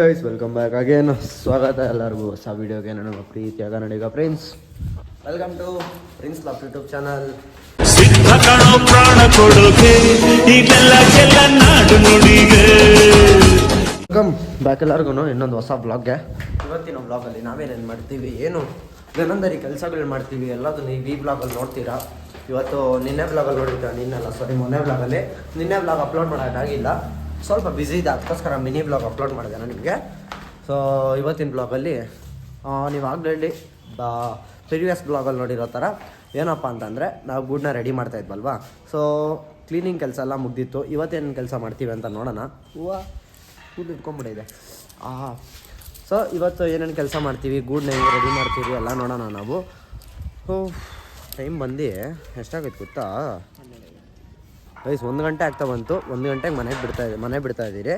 Guys welcome back again ಸ್ವಾಗತ ಎಲ್ಲರಿಗೂ. ಹೊಸ ವಿಡಿಯೋಗೆ ನನ್ನ ಪ್ರೀತಿಯ Kannadiga friends welcome to prince love YouTube channel ಸಿದ್ಧ ಕಣೋ ಪ್ರಾಣ ಕೊಡುಗೆ ಇದೆಲ್ಲ ಕೆಲ ನಾಡು ನುಡಿಗೆ. ವೆಲ್ಕಮ್ ಬ್ಯಾಕ್ ಎಲ್ಲರಿಗೂ ಇನ್ನೊಂದು ಹೊಸ ಬ್ಲಾಗ್ಗೆ ಇವತ್ತಿನ ಬ್ಲಾಗಲ್ಲಿ ನಾವೇನೇನು ಮಾಡ್ತೀವಿ ಏನು ಗನಂದರಿ ಕೆಲಸಗಳು ಮಾಡ್ತೀವಿ ಎಲ್ಲದನ್ನು ಈ ಬ್ಲಾಗಲ್ಲಿ ನೋಡ್ತೀರಾ? ಇವತ್ತು ನಿನ್ನೆ ಬ್ಲಾಗಲ್ಲಿ ನೋಡಿರ್ತೀರ ನಿನ್ನೆಲ್ಲ ಸಾರಿ ಮೊನ್ನೆ ಬ್ಲಾಗಲ್ಲಿ ನಿನ್ನೆ ಬ್ಲಾಗ್ ಅಪ್ಲೋಡ್ ಮಾಡೋಕ್ಕಾಗಿಲ್ಲ ಸ್ವಲ್ಪ ಬ್ಯುಸಿ ಇದೆ, ಅದಕ್ಕೋಸ್ಕರ ಮಿನಿ ಬ್ಲಾಗ್ ಅಪ್ಲೋಡ್ ಮಾಡಿದೆ ನಾನು ನಿಮಗೆ. ಸೊ ಇವತ್ತಿನ ಬ್ಲಾಗಲ್ಲಿ ನೀವು ಆಗಲೇ ಬಾ ಪ್ರಿವಿಯಸ್ ಬ್ಲಾಗಲ್ಲಿ ನೋಡಿರೋ ಥರ ಏನಪ್ಪ ಅಂತಂದರೆ, ನಾವು ಗೂಡನ್ನ ರೆಡಿ ಮಾಡ್ತಾ ಇದ್ವಲ್ವಾ? ಸೊ ಕ್ಲೀನಿಂಗ್ ಕೆಲಸ ಎಲ್ಲ ಮುಗ್ದಿತ್ತು. ಇವತ್ತೇನು ಕೆಲಸ ಮಾಡ್ತೀವಿ ಅಂತ ನೋಡೋಣ. ಹೂವು ಕೂದಲು ಇಟ್ಕೊಂಡ್ಬಿಟ್ಟಿದೆ ಆ ಸೊ ಇವತ್ತು ಏನೇನು ಕೆಲಸ ಮಾಡ್ತೀವಿ, ಗೂಡ್ನ ಹೆಂಗೆ ರೆಡಿ ಮಾಡ್ತೀವಿ ಎಲ್ಲ ನೋಡೋಣ ನಾವು. ಟೈಮ್ ಬಂದು ಎಷ್ಟಾಗುತ್ತೆ ಗೊತ್ತಾ? ಗೈಸ್ ಒಂದು ಗಂಟೆ ಆಗ್ತಾ ಬಂತು. ಒಂದು ಗಂಟೆಗೆ ಮನೆಗೆ ಬಿಡ್ತಾ ಮನೆ ಬಿಡ್ತಾ ಇದ್ದೀರಿ.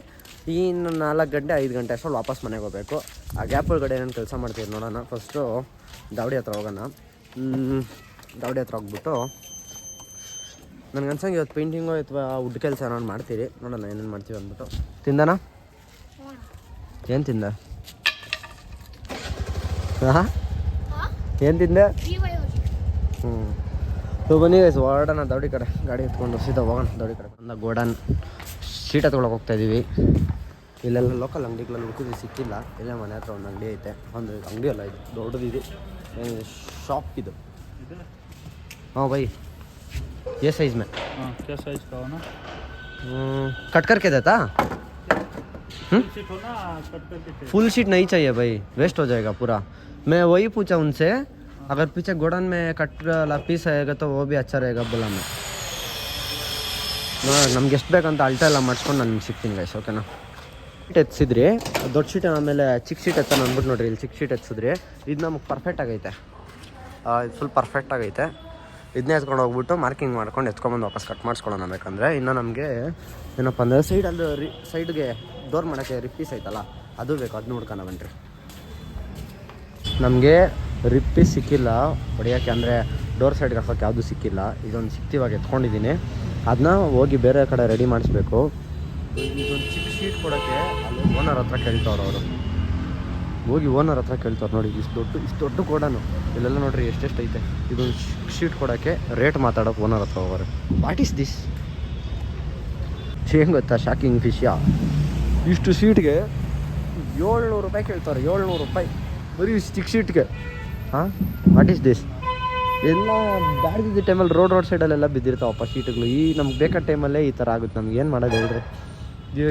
ಇನ್ನು ನಾಲ್ಕು ಗಂಟೆ ಐದು ಗಂಟೆ ಅಷ್ಟರಲ್ಲಿ ವಾಪಸ್ ಮನೆಗೆ ಹೋಗಬೇಕು. ಆ ಗ್ಯಾಪ್ ಒಳಗಡೆ ಏನೇನು ಕೆಲಸ ಮಾಡ್ತೀವಿ ನೋಡೋಣ. ಫಸ್ಟು ದಾವಡಿ ಹತ್ರ ಹೋಗೋಣ. ದಾವಡಿ ಹತ್ರ ಹೋಗ್ಬಿಟ್ಟು ನನಗೆ ಅನ್ಸಂಗೆ ಇವತ್ತು ಪೇಂಟಿಂಗು ಅಥವಾ ವುಡ್ ಕೆಲಸ ನಾನು ಮಾಡ್ತೀರಿ. ನೋಡೋಣ ಏನೇನು ಮಾಡ್ತೀವಿ ಅಂದ್ಬಿಟ್ಟು. ತಿಂದನಾ? ಏನು ತಿಂದ? ಹಾಂ? ಏನು ತಿಂದೆ? ಹ್ಞೂ ಸೊ ಬನ್ನಿ ಗೈಸ್ ಹೊರಡೋಣ ದೌಡಿ ಕಡೆ ಗಾಡಿ ಎತ್ಕೊಂಡು ಸೀದಾ ಹೋಗೋಣ ದೌಡಿ ಕಡೆ ಬಂದ ಗೋಡನ್ ಶೀಟ್ ಹತ್ಕೊಳಕ್ಕೆ ಹೋಗ್ತಾ ಇದೀವಿ ಇಲ್ಲೆಲ್ಲ ಲೋಕಲ್ ಅಂಗಡಿಗಳಲ್ಲಿ ಹುಡುಕಿದ್ವಿ ಸಿಕ್ಕಿಲ್ಲ ಇಲ್ಲೇ ಮನೆ ಹತ್ರ ಒಂದು ಅಂಗಡಿ ಐತೆ ಒಂದು ಅಂಗಡಿ ಅಲ್ಲ ಇದು ದೊಡ್ಡದಿದೆ ಶಾಪ್ ಇದು हाँ भाई ये साइज में हाँ क्या साइज का हो ना हम्म, कट करके देता सीट हो ना कट करके चाहिए फुल शीट नहीं चाहिए भाई वेस्ट हो जाएगा पूरा मैं वही पूछा उनसे अगर पीछे गोडन में कट वाला पीस आएगा तो वो भी अच्छा रहेगा बोला मैं ನಮ್ಗೆ ಎಷ್ಟು ಬೇಕಂತ ಅಳ್ತಾ ಎಲ್ಲ ಮಾಡಿಸ್ಕೊಂಡು ನಾನು ನಿಮ್ಗೆ ಸಿಗ್ತೀನಿ ಗೈಸ್ ಓಕೆನಾ ಶೀಟ್ ಎತ್ಸಿದ್ರಿ ದೊಡ್ಡ ಶೀಟ್ ಆಮೇಲೆ ಚಿಕ್ಕ ಶೀಟ್ ಎತ್ತಾನ ಅಂದ್ಬಿಟ್ಟು ನೋಡ್ರಿ ಇಲ್ಲಿ ಚಿಕ್ಕ ಶೀಟ್ ಎತ್ಸಿದ್ರಿ ಇದು ನಮಗೆ ಪರ್ಫೆಕ್ಟ್ ಆಗೈತೆ ಇದು ಫುಲ್ ಪರ್ಫೆಕ್ಟ್ ಆಗೈತೆ ಇದನ್ನೇ ಎತ್ಕೊಂಡು ಹೋಗ್ಬಿಟ್ಟು ಮಾರ್ಕಿಂಗ್ ಮಾಡ್ಕೊಂಡು ಎತ್ಕೊಂಬಂದು ವಾಪಸ್ ಕಟ್ ಮಾಡಿಸ್ಕೊಳ್ಳೋಣ ಬೇಕಂದ್ರೆ ಇನ್ನು ನಮಗೆ ಏನಪ್ಪ ಅಂದರೆ ಸೈಡಲ್ಲಿ ರಿ ಸೈಡ್ಗೆ ಡೋರ್ ಮಾಡೋಕ್ಕೆ ರಿಪ್ಪೀಸ್ ಐತಲ್ಲ ಅದು ಬೇಕು ಅದು ನೋಡ್ಕೊಂಡು ಬನ್ರಿ ನಮಗೆ ರಿಪ್ಪಿ ಸಿಕ್ಕಿಲ್ಲ. ಹೊಡಿಯೋಕ್ಕೆ ಅಂದರೆ ಡೋರ್ ಸೈಡ್ಗೆ ಹಾಕೋಕ್ಕೆ ಯಾವುದು ಸಿಕ್ಕಿಲ್ಲ. ಇದೊಂದು ಸಿಕ್ತಿವಾಗ ಎತ್ಕೊಂಡಿದ್ದೀನಿ. ಅದನ್ನ ಹೋಗಿ ಬೇರೆ ಕಡೆ ರೆಡಿ ಮಾಡಿಸ್ಬೇಕು. ಇದೊಂದು ಚಿಕ್ಕ ಶೀಟ್ ಕೊಡೋಕ್ಕೆ ಅಲ್ಲಿ ಓನರ್ ಹತ್ರ ಕೇಳ್ತವ್ರು ಅವರು. ಹೋಗಿ ಓನರ್ ಹತ್ರ ಕೇಳ್ತಾರೆ ನೋಡಿ ಇಷ್ಟು ದೊಡ್ಡ ಇಷ್ಟು ದೊಡ್ಡ ಕೊಡಾನು ಇಲ್ಲೆಲ್ಲ ನೋಡ್ರಿ ಎಷ್ಟೆಷ್ಟು ಐತೆ. ಇದೊಂದು ಶೀಟ್ ಕೊಡೋಕ್ಕೆ ರೇಟ್ ಮಾತಾಡೋಕೆ ಓನರ್ ಹತ್ರ ಹೋಗೋರು. ವಾಟ್ ಈಸ್ ದಿಸ್ ಏನು ಗೊತ್ತಾ ಶಾಕಿಂಗ್ ಫಿಶಾ ಇಷ್ಟು ಸೀಟ್ಗೆ ಏಳ್ನೂರು ರೂಪಾಯಿ ಕೇಳ್ತಾರೆ. ಏಳ್ನೂರು ರೂಪಾಯಿ. ಬರೀ ಚಿಕ್ಕ ಸೀಟ್ಗೆ ಹಾಂ ವಾಟ್ ಈಸ್ ದಿಸ್ ಎಲ್ಲ ಬ್ಯಾಡ್ದಿದ್ದ ಟೈಮಲ್ಲಿ ರೋಡ್ ರೋಡ್ ಸೈಡಲ್ಲೆಲ್ಲ ಬಿದ್ದಿರ್ತಾವಪ್ಪ ಶೀಟ್ಗಳು. ಈ ನಮ್ಗೆ ಬೇಕಾದ ಟೈಮಲ್ಲೇ ಈ ಥರ ಆಗುತ್ತೆ ನಮ್ಗೆ. ಏನು ಮಾಡೋದು ಹೇಳಿದ್ರೆ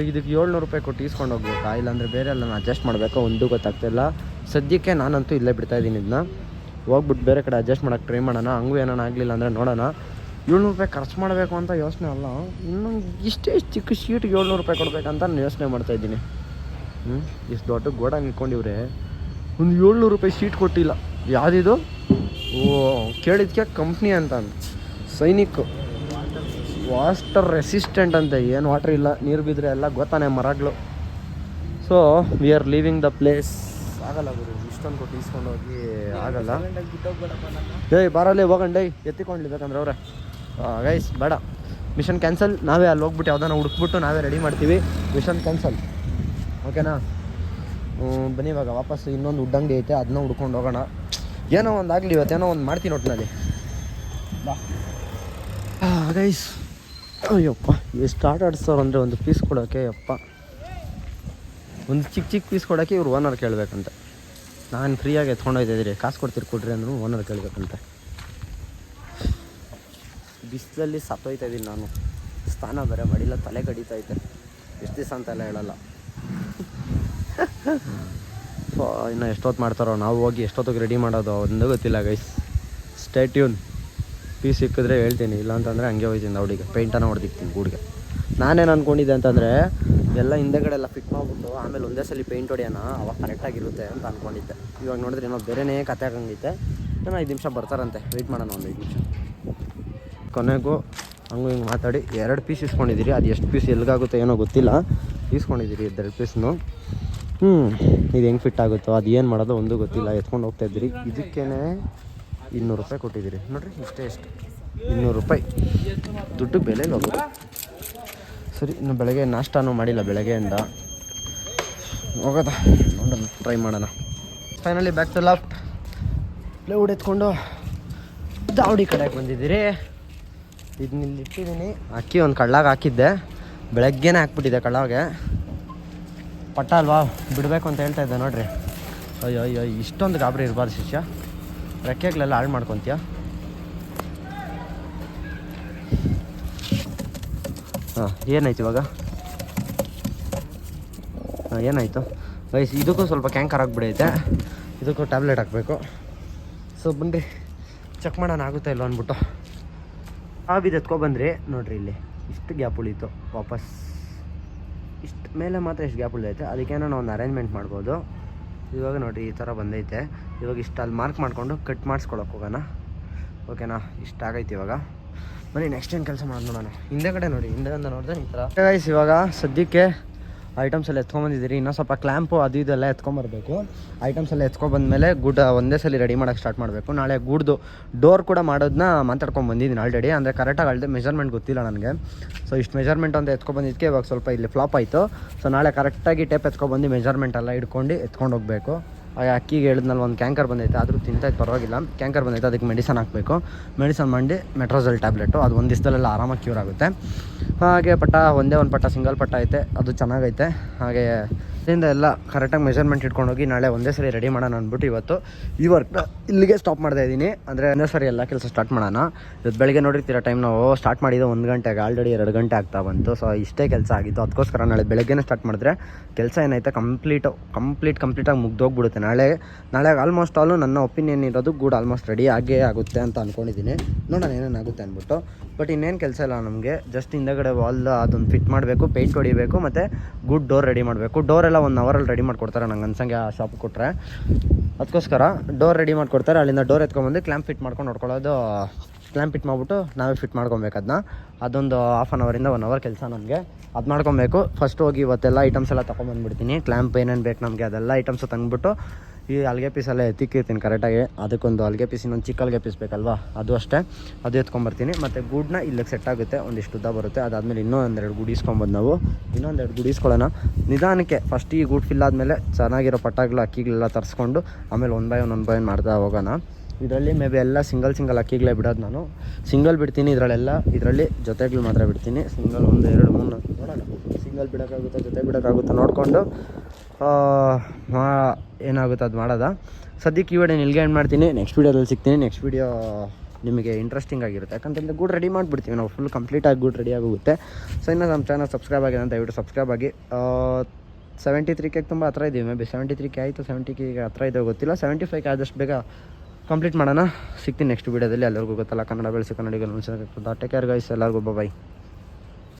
ಇದಕ್ಕೆ ಏಳ್ನೂರು ರೂಪಾಯಿ ಕೊಟ್ಟು ಈಸ್ಕೊಂಡು ಹೋಗ್ಬೇಕಾ? ಇಲ್ಲಾಂದರೆ ಬೇರೆ ಎಲ್ಲ ಅಡ್ಜಸ್ಟ್ ಮಾಡಬೇಕಾ? ಒಂದು ಗೊತ್ತಾಗ್ತಿಲ್ಲ ಸದ್ಯಕ್ಕೆ ನಾನಂತೂ ಇಲ್ಲೇ ಬಿಡ್ತಾ ಇದ್ದೀನಿ ಇದನ್ನ ಹೋಗ್ಬಿಟ್ಟು ಬೇರೆ ಕಡೆ ಅಡ್ಜಸ್ಟ್ ಮಾಡೋಕ್ಕೆ ಟ್ರೈ ಮಾಡೋಣ. ಹಂಗೂ ಏನಾನ ಆಗಲಿಲ್ಲ ಅಂದರೆ ನೋಡೋಣ. ಏಳ್ನೂರು ರೂಪಾಯಿ ಖರ್ಚು ಮಾಡಬೇಕು ಅಂತ ಯೋಚನೆ ಅಲ್ಲ. ಇನ್ನು ಇಷ್ಟೇ ಚಿಕ್ಕ ಶೀಟ್ಗೆ ಏಳ್ನೂರು ರೂಪಾಯಿ ಕೊಡಬೇಕಂತ ನಾನು ಯೋಚನೆ ಮಾಡ್ತಾ ಇದ್ದೀನಿ. ಹ್ಞೂ ಇಷ್ಟು ದೊಡ್ಡ ಗೋಡಂಗೆ ಇಟ್ಕೊಂಡಿವ್ರೆ. ಒಂದು ಏಳ್ನೂರು ರೂಪಾಯಿ ಶೀಟ್ ಕೊಟ್ಟಿಲ್ಲ. ಯಾವುದಿದು? ಓ ಕೇಳಿದ್ಕೆ ಕಂಪ್ನಿ ಅಂತ ಸೈನಿಕ್. ವಾಸ್ಟರ್ ರೆಸಿಸ್ಟೆಂಟ್ ಅಂತ. ಏನು ವಾಟರ್ ಇಲ್ಲ. ನೀರು ಬಿದ್ದರೆ ಎಲ್ಲ ಗೊತ್ತಾನೆ ಮರಗಳು. So we are leaving the place ಆಗಲ್ಲ ಗುರು ಇಷ್ಟೊಂದು ಕೊಟ್ಟು ಇಸ್ಕೊಂಡು ಹೋಗಿ ಆಗಲ್ಲ. ಏಯ್ ಬಾರಲ್ಲಿ ಹೋಗೋಣ ಏಯ್ ಎತ್ತಿಕೊಂಡ್ಲಿ ಬೇಕಂದ್ರೆ ಅವ್ರೆ. ಗೈಸ್ ಬೇಡ. ಮಿಷನ್ ಕ್ಯಾನ್ಸಲ್ ನಾವೇ ಅಲ್ಲಿ ಹೋಗ್ಬಿಟ್ಟು ಯಾವ್ದಾನ ಹುಡುಕ್ಬಿಟ್ಟು ನಾವೇ ರೆಡಿ ಮಾಡ್ತೀವಿ. ಮಿಷನ್ ಕ್ಯಾನ್ಸಲ್ ಓಕೆನಾ ಬನ್ನಿ ಇವಾಗ ವಾಪಸ್ ಇನ್ನೊಂದು ಉಡ್ಡಂಗಡಿ ಐತೆ ಅದನ್ನ ಹುಡ್ಕೊಂಡು ಹೋಗೋಣ. ಏನೋ ಒಂದು ಆಗಲಿ ಇವತ್ತೇನೋ ಒಂದು ಮಾಡ್ತೀನಿ ಒಟ್ಟಿನಲ್ಲಿ ಗೈಸ್ ಅಯ್ಯಪ್ಪ ಎಷ್ಟು ಆಟ ಆಡಿಸ್ತಾರೆ ಅಂದರೆ ಒಂದು ಪೀಸ್ ಕೊಡೋಕ್ಕೆ ಯಪ್ಪ ಒಂದು ಚಿಕ್ಕ ಚಿಕ್ಕ ಪೀಸ್ ಕೊಡೋಕ್ಕೆ ಇವ್ರು ಓನರ್ ಕೇಳಬೇಕಂತೆ. ನಾನು ಫ್ರೀಯಾಗಿ ಎತ್ಕೊಂಡೋಗ್ತಿದ್ದೀರಿ ಕಾಸು ಕೊಡ್ತೀರಿ ಕೊಡ್ರಿ ಅಂದ್ರೂ ಓನರ್ ಕೇಳಬೇಕಂತೆ. ಬಿಸಿಲಲ್ಲಿ ಸತ್ತೋಯ್ತಾ ಇದ್ದೀನಿ ನಾನು. ಸ್ನಾನ ಬೇರೆ ಮಾಡಿಲ್ಲ ತಲೆ ಕಡಿತಾಯ್ತೆ ಎಷ್ಟು ದಿವಸ ಅಂತೆಲ್ಲ ಹೇಳಲ್ಲ. ಇನ್ನು ಎಷ್ಟೊತ್ತು ಮಾಡ್ತಾರೋ, ನಾವು ಹೋಗಿ ಎಷ್ಟೊತ್ತಿಗೆ ರೆಡಿ ಮಾಡೋದು ಒಂದು ಗೊತ್ತಿಲ್ಲ ಗೈಸ್ ಸ್ಟೇ ಟ್ಯೂನ್ ಪೀಸ್ ಸಿಕ್ಕಿದ್ರೆ ಹೇಳ್ತೀನಿ ಇಲ್ಲ ಅಂತಂದರೆ ಹಂಗೆ ಹೋಯ್ತೀನಿ ಅವಳಿಗೆ ಪೇಂಟನ್ನು ಹೊಡೆದಿಕ್ತೀನಿ ಗೂಡಿಗೆ ನಾನೇನು ಅಂದ್ಕೊಂಡಿದ್ದೆ ಅಂತಂದರೆ, ಎಲ್ಲ ಹಿಂದೆಗಡೆ ಎಲ್ಲ ಫಿಟ್ ಮಾಡಿಬಿಟ್ಟು ಆಮೇಲೆ ಒಂದೇ ಸಲ ಪೇಂಟ್ ಹೊಡೆಯೋಣ ಅವಾಗ ಕರೆಕ್ಟಾಗಿರುತ್ತೆ ಅಂತ ಅಂದ್ಕೊಂಡಿದ್ದೆ ಇವಾಗ ನೋಡಿದ್ರೆ ಏನೋ ಬೇರೆನೇ ಕತೆ ಆಗಂಗೈತೆ. ಏನೋ ಐದು ನಿಮಿಷ ಬರ್ತಾರಂತೆ ವೆಯ್ಟ್ ಮಾಡೋಣ ಒಂದು ಐದು ನಿಮಿಷ. ಕೊನೆಗೂ ಹಂಗು ಹಿಂಗೆ ಮಾತಾಡಿ, ಎರಡು ಪೀಸ್ ಇಸ್ಕೊಂಡಿದ್ದೀರಿ ಅದು ಎಷ್ಟು ಪೀಸ್ ಎಲ್ಲಿಗಾಗುತ್ತೋ ಏನೋ ಗೊತ್ತಿಲ್ಲ. ಇಸ್ಕೊಂಡಿದ್ದೀರಿ ಎರಡು ಪೀಸ್ನು ಹ್ಞೂ ಇದು ಹೆಂಗೆ ಫಿಟ್ ಆಗುತ್ತೋ, ಅದು ಏನು ಮಾಡೋದು ಒಂದು ಗೊತ್ತಿಲ್ಲ. ಎತ್ಕೊಂಡು ಹೋಗ್ತಾ ಇದ್ದೀರಿ. ಇದಕ್ಕೇ ಇನ್ನೂರು ರೂಪಾಯಿ ಕೊಟ್ಟಿದ್ದೀರಿ. ನೋಡಿರಿ, ಇಷ್ಟೇ ಎಷ್ಟು ಇನ್ನೂರು ರೂಪಾಯಿ. ದುಡ್ಡು ಬೆಲೆ ಹೋಗೋದು ಸರಿ, ಇನ್ನು ಬೆಳಗ್ಗೆ ನಾಷ್ಟಾನು ಮಾಡಿಲ್ಲ ಬೆಳಗ್ಗೆಯಿಂದ. ಹೋಗೋದ. ನೋಡೋಣ ಟ್ರೈ ಮಾಡೋಣ. Finally back to left plywood ಎತ್ಕೊಂಡು ದಾವಡಿ ಕಡೆಗೆ ಬಂದಿದ್ದೀರಿ. ಇದನ್ನ ಇಲ್ಲಿ ಇಟ್ಟಿದ್ದೀನಿ ಅಕ್ಕಿ ಒಂದು ಕಳ್ಳಾಗ ಹಾಕಿದ್ದೆ. ಬೆಳಗ್ಗೆನೇ ಹಾಕ್ಬಿಟ್ಟಿದ್ದೆ ಕಳ್ಳಾಗೆ. ಪಟ್ಟ ಅಲ್ವಾ? ಬಿಡಬೇಕು ಅಂತ ಹೇಳ್ತಾ ಇದ್ದೆ ನೋಡ್ರಿ. ಅಯ್ಯೋ ಅಯ್ಯೋ, ಇಷ್ಟೊಂದು ಗಾಬರಿ ಇರಬಾರ್ದು ಶಿಷ್ಯ. ರೆಕ್ಕೆಗಳೆಲ್ಲ ಹಾಳು ಮಾಡ್ಕೊತೀಯ? ಹಾಂ, ಏನಾಯ್ತು ಇವಾಗ? ಹಾಂ, ಏನಾಯಿತು? ವಯಸ್ಸು ಇದಕ್ಕೂ ಸ್ವಲ್ಪ ಕ್ಯಾಂಕರ್ ಆಗಿಬಿಡೈತೆ. ಇದಕ್ಕೂ ಟ್ಯಾಬ್ಲೆಟ್ ಹಾಕಬೇಕು. ಸೊ, ಬನ್ರಿ. ಚೆಕ್ ಮಾಡೋಣ ಆಗುತ್ತಾ ಇಲ್ಲೋ ಅಂದ್ಬಿಟ್ಟು. ಆಬಿದು ಎತ್ಕೊಬಂದ್ರಿ ನೋಡ್ರಿ ಇಲ್ಲಿ. ಇಷ್ಟು ಗ್ಯಾಪ್ ಉಳೀತು ವಾಪಸ್. ಮೇಲೆ ಮಾತ್ರ ಇಷ್ಟು ಗ್ಯಾಪ್ ಉಳಿದೈತೆ. ಅದಕ್ಕೇನೋ ನಾವು ಒಂದು ಅರೇಂಜ್ಮೆಂಟ್ ಮಾಡ್ಬೋದು. ಇವಾಗ ನೋಡಿರಿ, ಈ ಥರ ಬಂದೈತೆ. ಇವಾಗ ಇಷ್ಟು ಅಲ್ಲಿ ಮಾರ್ಕ್ ಮಾಡಿಕೊಂಡು ಕಟ್ ಮಾಡಿಸ್ಕೊಳಕ್ಕೆ ಹೋಗೋಣ. ಓಕೆನಾ ಇಷ್ಟ ಆಗೈತೆ ಇವಾಗ. ಬನ್ನಿ ನೆಕ್ಸ್ಟ್ ಏನು ಕೆಲಸ ಮಾಡೋಣ ನೋಡೋಣ. ಹಿಂದೆ ಕಡೆ ನೋಡಿ, ಹಿಂದೆ ಒಂದು ನೋಡಿದ್ರೆ ಈ ಥರ. ಇವಾಗ ಸದ್ಯಕ್ಕೆ ಐಟಮ್ಸ್ ಎಲ್ಲ ಎತ್ಕೊಂಬಂದಿದ್ದೀರಿ ಇನ್ನೂ ಸ್ವಲ್ಪ ಕ್ಲ್ಯಾಂಪು ಅದು ಇದೆಲ್ಲ ಎತ್ಕೊಂಬರ್ಬೇಕು. ಐಟಮ್ಸ್ ಎಲ್ಲ ಎತ್ಕೊಂಬಂದ್ಮೇಲೆ ಗುಡ್ ಒಂದೇ ಸಲ ರೆಡಿ ಮಾಡೋಕ್ಕೆ ಸ್ಟಾರ್ಟ್ ಮಾಡಬೇಕು. ನಾಳೆ ಗುಡ್ದು ಡೋರ್ ಕೂಡ ಮಾಡೋದನ್ನ ಮಾತಾಡ್ಕೊಂಡು ಬಂದಿದ್ದೀನಿ ಆಲ್ರೆಡಿ ಅಂದರೆ ಕರೆಕ್ಟಾಗಿ ಅಳ್ದೆ ಮೆಜರ್ಮೆಂಟ್ ಗೊತ್ತಿಲ್ಲ ನನಗೆ. ಸೊ ಇಷ್ಟು ಮೆಜರ್ಮೆಂಟ್ ಅಂತ ಎತ್ಕೊಬಂದಿದ್ದಕ್ಕೆ ಇವಾಗ ಸ್ವಲ್ಪ ಇಲ್ಲಿ ಫ್ಲಾಪ್ ಆಯಿತು. ಸೊ ನಾಳೆ ಕರೆಕ್ಟಾಗಿ ಟೇಪ್ ಎತ್ಕೊಬಂದು ಮೆಜರ್ಮೆಂಟ್ ಎಲ್ಲ ಇಟ್ಕೊಂಡು ಎತ್ಕೊಂಡು ಹೋಗಬೇಕು. ಹಾಗೆ ಅಕ್ಕಿಗೆ ಹೇಳಿದ್ನಲ್ಲಿ ಒಂದು ಕ್ಯಾಂಕರ್ ಬಂದೈತೆ, ಆದರೂ ತಿಂತಾಯ್ತು ಪರವಾಗಿಲ್ಲ. ಕ್ಯಾಂಕರ್ ಬಂದೈತೆ, ಅದಕ್ಕೆ ಮೆಡಿಸನ್ ಹಾಕಬೇಕು. ಮೆಡಿಸನ್ ಮಾಡಿ ಮೆಟ್ರೋಸಲ್ ಟ್ಯಾಬ್ಲೆಟು ಅದು ಒಂದು ದಿವಸದಲ್ಲೆಲ್ಲ ಆರಾಮಾಗಿ ಕ್ಯೂರ್ ಆಗುತ್ತೆ. ಹಾಗೆ ಪಟ್ಟ, ಒಂದೇ ಒಂದು ಪಟ್ಟ ಸಿಂಗಲ್ ಪಟ್ಟ ಐತೆ, ಅದು ಚೆನ್ನಾಗೈತೆ. ಹಾಗೆ ಇದರಿಂದ ಎಲ್ಲ ಕರೆಕ್ಟಾಗಿ ಮೆಝರ್ಮೆಂಟ್ ಇಟ್ಕೊಂಡು ಹೋಗಿ ನಾಳೆ ಒಂದೇ ಸರಿ ರೆಡಿ ಮಾಡೋಣ ಅಂದ್ಬಿಟ್ಟು ಇವತ್ತು ಈ ವರ್ಕ್ ಇಲ್ಲಿಗೆ ಸ್ಟಾಪ್ ಮಾಡ್ತಾ ಇದ್ದೀನಿ. ಅಂದರೆ ಒಂದೇ ಸರಿ ಎಲ್ಲ ಕೆಲಸ ಸ್ಟಾರ್ಟ್ ಮಾಡೋಣ. ಇವತ್ತು ಬೆಳಗ್ಗೆ ನೋಡಿರ್ತೀರ ಟೈಮ್ ನಾವು ಸ್ಟಾರ್ಟ್ ಮಾಡಿದ್ದು ಒಂದು ಗಂಟೆಗೆ ಆಲ್ರೆಡಿ ಎರಡು ಗಂಟೆ ಆಗ್ತಾ ಬಂತು. ಸೊ ಇಷ್ಟೇ ಕೆಲಸ ಆಗಿತ್ತು. ಅದಕ್ಕೋಸ್ಕರ ನಾಳೆ ಬೆಳಗ್ಗೆನೇ ಸ್ಟಾರ್ಟ್ ಮಾಡಿದ್ರೆ ಕೆಲಸ ಏನೈತೆ ಕಂಪ್ಲೀಟ್ ಕಂಪ್ಲೀಟ್ ಕಂಪ್ಲೀಟಾಗಿ ಮುಗ್ದೋಗ್ಬಿಡುತ್ತೆ. ನಾಳೆ ನಾಳೆ ಆಲ್ಮೋಸ್ಟ್ ಆಲು ನನ್ನ ಒಪಿನಿಯನ್ ಇರೋದು ಗುಡ್ ಆಲ್ಮೋಸ್ಟ್ ರೆಡಿ ಆಗೇ ಆಗುತ್ತೆ ಅಂತ ಅಂದ್ಕೊಂಡಿದ್ದೀನಿ ನೋಡೋಣ ಏನೇನಾಗುತ್ತೆ ಅಂದ್ಬಿಟ್ಟು. ಬಟ್ ಇನ್ನೇನು ಕೆಲಸ ಇಲ್ಲ ನಮಗೆ. ಜಸ್ಟ್ ಹಿಂದೆಗಡೆ ವಾಲ್ ಅದೊಂದು ಫಿಟ್ ಮಾಡಬೇಕು ಪೇಂಟ್ ಹೊಡಿಬೇಕು, ಮತ್ತು ಗುಡ್ ಡೋರ್ ರೆಡಿ ಮಾಡಬೇಕು. ಡೋರ್ ಎಲ್ಲ ಒನ್ ಅವರಲ್ಲಿ ರೆಡಿ ಮಾಡಿಕೊಡ್ತಾರೆ, ನಂಗೆ ಅನ್ಸಂಗೆ ಆ ಶಾಪ್ ಕೊಟ್ಟರೆ ಅದಕ್ಕೋಸ್ಕರ ಡೋರ್ ರೆಡಿ ಮಾಡಿಕೊಡ್ತಾರೆ, ಅಲ್ಲಿಂದ ಡೋರ್ ಎತ್ಕೊಂಬಂದು ಕ್ಲ್ಯಾಂಪ್ ಫಿಟ್ ಮಾಡ್ಕೊಂಡು ನೋಡ್ಕೊಳ್ಳೋದು ಕ್ಲ್ಯಾಂಪ್ ಫಿಟ್ ಮಾಡಿಬಿಟ್ಟು ನಾವೇ ಫಿಟ್ ಮಾಡ್ಕೊಬೇಕು ಅದನ್ನ ಅದೊಂದು ಹಾಫ್ ಆನ್ ಅವರಿಂದ ಒನ್ ಅವರ್ ಕೆಲಸ ನಮಗೆ. ಅದು ಮಾಡ್ಕೊಬೇಕು. ಫಸ್ಟ್ ಹೋಗಿ ಇವತ್ತೆಲ್ಲ ಐಟಮ್ಸ್ ಎಲ್ಲ ತೊಗೊಂಬಂದ್ಬಿಡ್ತೀನಿ ಕ್ಲ್ಯಾಂಪ್ ಏನೇನು ಬೇಕು ನಮಗೆ ಅದೆಲ್ಲ ಐಟಮ್ಸು ತಂದ್ಬಿಟ್ಟು ಈ ಅಲ್ಗೆ ಪೀಸ್ ಎಲ್ಲ ಎತ್ತಿಕ್ಕಿರ್ತೀನಿ ಕರೆಕ್ಟಾಗಿ ಅದಕ್ಕೊಂದು ಅಲ್ಗೆ ಪೀಸ್ ಇನ್ನೊಂದು ಚಿಕ್ಕ ಅಲ್ಗೆ ಪೀಸ್ ಬೇಕಲ್ವಾ? ಅದು ಅಷ್ಟೇ. ಅದು ಎತ್ಕೊಂಬರ್ತೀನಿ. ಮತ್ತು ಗೂಡನ್ನ ಇಲ್ಲಿಗೆ ಸೆಟ್ ಆಗುತ್ತೆ. ಒಂದಿಷ್ಟು ಉದ್ದ ಬರುತ್ತೆ. ಅದಾದಮೇಲೆ ಇನ್ನೂ ಒಂದೆರಡು ಗುಡ್ ಇಸ್ಕೊಂಬಂದು ನಾವು. ಇನ್ನೊಂದೆರಡು ಗುಡ್ ಇಸ್ಕೊಳ್ಳೋಣ. ನಿಧಾನಕ್ಕೆ ಫಸ್ಟ್ ಈ ಗೂಡ್ ಫಿಲ್ ಆದಮೇಲೆ ಚೆನ್ನಾಗಿರೋ ಪಟ್ಟಾಗಳು, ಅಕ್ಕಿಗಳೆಲ್ಲ ತರಿಸ್ಕೊಂಡು, ಆಮೇಲೆ one by one one by one ಮಾಡ್ತಾ ಹೋಗೋಣ. ಇದರಲ್ಲಿ ಮೇ ಬಿ ಎಲ್ಲ ಸಿಂಗಲ್ ಸಿಂಗಲ್ ಅಕ್ಕಿಗಳೇ ಬಿಡೋದು ನಾನು. ಸಿಂಗಲ್ ಬಿಡ್ತೀನಿ ಇದರಲ್ಲೆಲ್ಲ. ಇದರಲ್ಲಿ ಜೊತೆಗಳು ಮಾತ್ರ ಬಿಡ್ತೀನಿ. ಸಿಂಗಲ್ ಒಂದು, ಎರಡು, ಮೂರು ನೋಡೋಣ. ಸಿಂಗಲ್ ಬಿಡೋಕ್ಕಾಗುತ್ತಾ, ಜೊತೆ ಬಿಡೋಕ್ಕಾಗುತ್ತಾ ನೋಡಿಕೊಂಡು ಏನಾಗುತ್ತೆ ಅದು ಮಾಡೋದ. ಸದ್ಯಕ್ಕೆ ಈ ವಿಡಿಯೋ ನಿಲ್ಗೆ ಎಂಡ್ ಮಾಡ್ತೀನಿ. ನೆಕ್ಸ್ಟ್ ವೀಡಿಯೋದಲ್ಲಿ ಸಿಗ್ತೀನಿ. ನೆಕ್ಸ್ಟ್ ವೀಡಿಯೋ ನಿಮಗೆ ಇಂಟ್ರೆಸ್ಟಿಂಗ್ ಆಗಿರುತ್ತೆ. ಯಾಕಂತಂದರೆ ಗೂಡ್ ರೆಡಿ ಮಾಡಿಬಿಡ್ತೀವಿ ನಾವು. ಫುಲ್ ಕಂಪ್ಲೀಟಾಗಿ ಗೂಡ್ ರೆಡಿ ಆಗೋಗುತ್ತೆ. ಸೊ ಇನ್ನು ನಮ್ಮ ಚಾನಲ್ ಸಬ್ಸ್ಕ್ರೈಬ್ ಆಗಿದೆ ಅಂತ ದಯವಿಟ್ಟು ಸಬ್ಸ್ಕ್ರೈಬ್ ಆಗಿ. ಸೆವೆಂಟಿ ತ್ರೀ ಕೇಗೆ ತುಂಬ ಹತ್ರ ಇದ್ದೀವಿ may be seventy three K ಆಯಿತು ಸೆವೆಂಟಿ ಕೆ ಹತ್ರ ಇದೆ ಗೊತ್ತಿಲ್ಲ. ಸೆವೆಂಟಿ ಫೈವ್ ಕೆ ಆದಷ್ಟು ಬೇಗ ಕಂಪ್ಲೀಟ್ ಮಾಡೋಣ. ಸಿಗ್ತೀನಿ ನೆಕ್ಸ್ಟ್ ವೀಡಿಯೋದಲ್ಲಿ ಎಲ್ಲರಿಗೂ ಗೊತ್ತಲ್ಲ, ಕನ್ನಡ ಬೆಳೆಸಿ ಕನ್ನಡಿಗರು ಟೇಕ್ ಕೇರ್ ಗೈಸ್ ಎಲ್ಲರಿಗೂ ಬಾಯ್